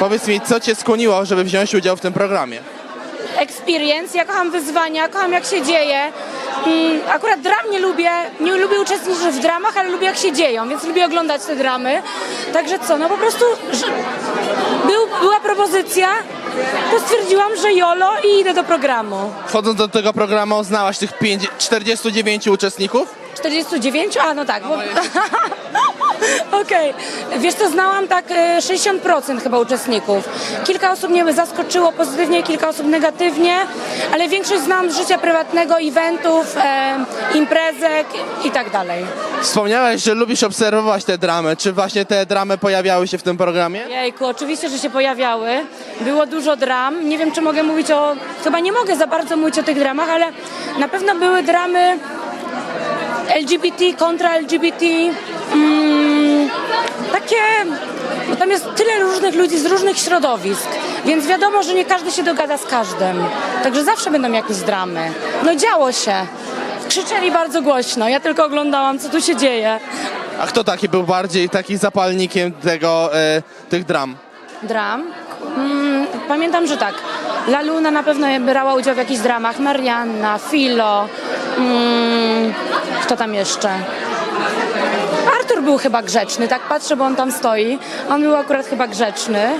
Powiedz mi, co cię skłoniło, żeby wziąć udział w tym programie? experience. Ja kocham wyzwania, kocham jak się dzieje. Mm, Akurat dram nie lubię, nie lubię uczestniczyć w dramach, ale lubię jak się dzieją, więc lubię oglądać te dramy. Także co, no po prostu że był, była propozycja, to stwierdziłam, że jolo i idę do programu. Wchodząc do tego programu, znałaś tych 5, 49 uczestników? 49? A, no tak. Bo... Okej. Wiesz co, znałam tak e, 60% chyba uczestników. Kilka osób mnie zaskoczyło pozytywnie, kilka osób negatywnie, ale większość znam z życia prywatnego, eventów, e, imprezek i tak dalej. Wspomniałeś, że lubisz obserwować te dramy. Czy właśnie te dramy pojawiały się w tym programie? Jejku, oczywiście, że się pojawiały. Było dużo dram. Nie wiem, czy mogę mówić o... Chyba nie mogę za bardzo mówić o tych dramach, ale na pewno były dramy LGBT kontra LGBT. Mm, takie... Bo tam jest tyle różnych ludzi z różnych środowisk, więc wiadomo, że nie każdy się dogada z każdym. Także zawsze będą jakieś dramy. No działo się. Krzyczeli bardzo głośno. Ja tylko oglądałam, co tu się dzieje. A kto taki był bardziej taki zapalnikiem tego, e, tych dram? Dram. Mm, pamiętam, że tak. La Luna na pewno brała udział w jakichś dramach. Marianna, Filo. Mm, kto tam jeszcze? Artur był chyba grzeczny, tak patrzę, bo on tam stoi. On był akurat chyba grzeczny.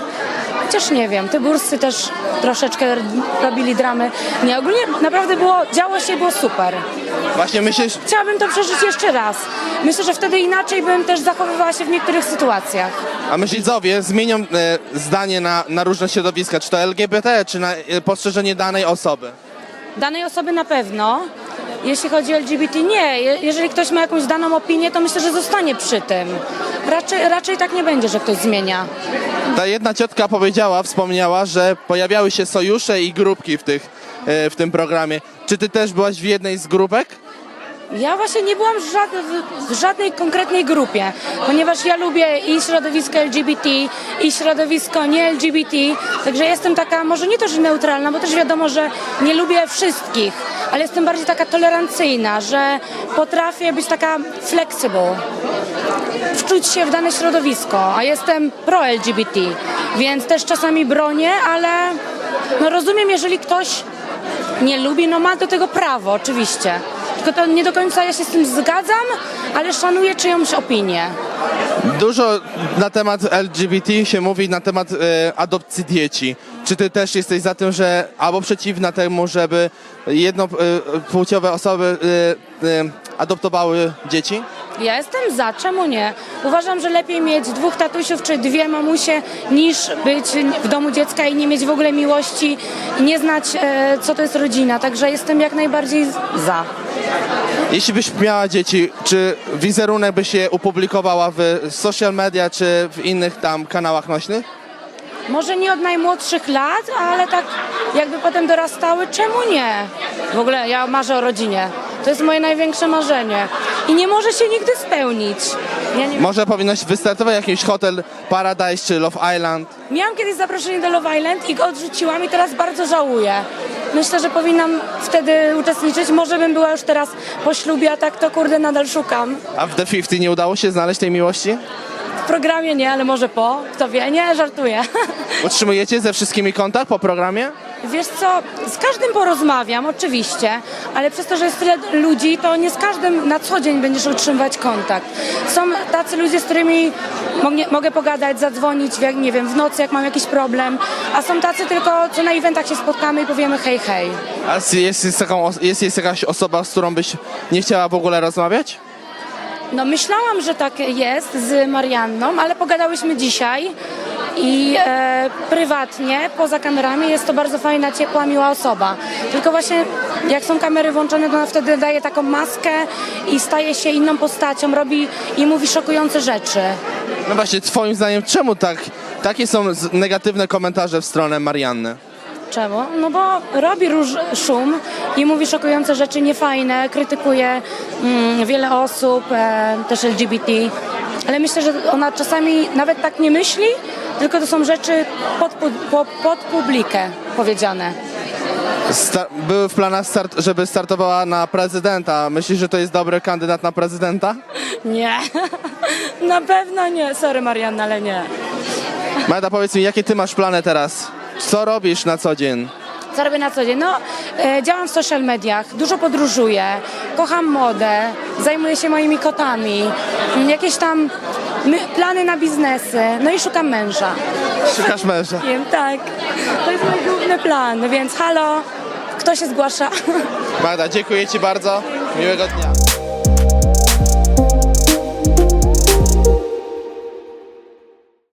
Chociaż nie wiem, Tyburscy też troszeczkę robili dramy. Nie, ogólnie naprawdę było, działo się, było super. Właśnie myślisz, Chciałabym to przeżyć jeszcze raz. Myślę, że wtedy inaczej bym też zachowywała się w niektórych sytuacjach. a myślicowie zmienią e, zdanie na, na różne środowiska, czy to LGBT, czy na e, postrzeżenie danej osoby? Danej osoby na pewno. Jeśli chodzi o LGBT, nie. Je- Jeżeli ktoś ma jakąś daną opinię, to myślę, że zostanie przy tym. Raczej, raczej tak nie będzie, że ktoś zmienia. Ta jedna ciotka powiedziała, wspomniała, że pojawiały się sojusze i grupki w, tych, e, w tym programie. Czy ty też byłaś w jednej z grupek? Ja właśnie nie byłam w, żad- w- w żadnej konkretnej grupie, ponieważ ja lubię i środowisko LGBT, i środowisko nie LGBT, także jestem taka, może nie to, że neutralna, bo też wiadomo, że nie lubię wszystkich, ale jestem bardziej taka tolerancyjna, że potrafię być taka flexible, wczuć się w dane środowisko, a jestem pro-LGBT, więc też czasami bronię, ale no rozumiem, jeżeli ktoś nie lubi, no ma do tego prawo, oczywiście. Tylko to nie do końca ja się z tym zgadzam, ale szanuję czyjąś opinię. Dużo na temat LGBT się mówi na temat e, adopcji dzieci. Czy ty też jesteś za tym, że albo przeciwna temu, żeby jednopłciowe osoby e, e, adoptowały dzieci? Ja jestem za, czemu nie? Uważam, że lepiej mieć dwóch tatusiów czy dwie mamusie, niż być w domu dziecka i nie mieć w ogóle miłości i nie znać, e, co to jest rodzina. Także jestem jak najbardziej za. Jeśli byś miała dzieci, czy wizerunek by się upublikowała w social media, czy w innych tam kanałach nośnych? Może nie od najmłodszych lat, ale tak jakby potem dorastały, czemu nie? W ogóle ja marzę o rodzinie. To jest moje największe marzenie. I nie może się nigdy spełnić. Ja nie... Może powinnaś wystartować jakiś hotel Paradise czy Love Island? Miałam kiedyś zaproszenie do Love Island i go odrzuciłam i teraz bardzo żałuję. Myślę, że powinnam wtedy uczestniczyć. Może bym była już teraz po ślubie, a tak to kurde nadal szukam. A w The 50 nie udało się znaleźć tej miłości? W programie nie, ale może po. Kto wie? Nie, żartuję. Utrzymujecie ze wszystkimi kontakt po programie? Wiesz co, z każdym porozmawiam, oczywiście, ale przez to, że jest tyle ludzi, to nie z każdym na co dzień będziesz utrzymywać kontakt. Są tacy ludzie, z którymi mogę, mogę pogadać, zadzwonić, jak, nie wiem, w nocy, jak mam jakiś problem, a są tacy tylko, co na eventach się spotkamy i powiemy hej, hej. A jest, jest, taką, jest, jest jakaś osoba, z którą byś nie chciała w ogóle rozmawiać? No myślałam, że tak jest z Marianną, ale pogadałyśmy dzisiaj i e, prywatnie, poza kamerami jest to bardzo fajna, ciepła, miła osoba. Tylko właśnie jak są kamery włączone, to ona wtedy daje taką maskę i staje się inną postacią, robi i mówi szokujące rzeczy. No właśnie, twoim zdaniem, czemu tak, takie są z- negatywne komentarze w stronę Marianny? Czemu? No bo robi róż, szum i mówi szokujące rzeczy niefajne, krytykuje mm, wiele osób, e, też LGBT. Ale myślę, że ona czasami nawet tak nie myśli, tylko to są rzeczy pod, pu- po, pod publikę powiedziane. Sta- były w planach, start, żeby startowała na prezydenta. Myślisz, że to jest dobry kandydat na prezydenta? Nie, na pewno nie. Sorry Marianna, ale nie. Magda, powiedz mi, jakie ty masz plany teraz? Co robisz na co dzień? Co robię na co dzień? No, e, działam w social mediach, dużo podróżuję, kocham modę, zajmuję się moimi kotami, jakieś tam my, plany na biznesy, no i szukam męża. Szukasz męża. Wiem, tak. To jest mój główny plan, więc halo, kto się zgłasza? Magda, dziękuję ci bardzo. Miłego dnia.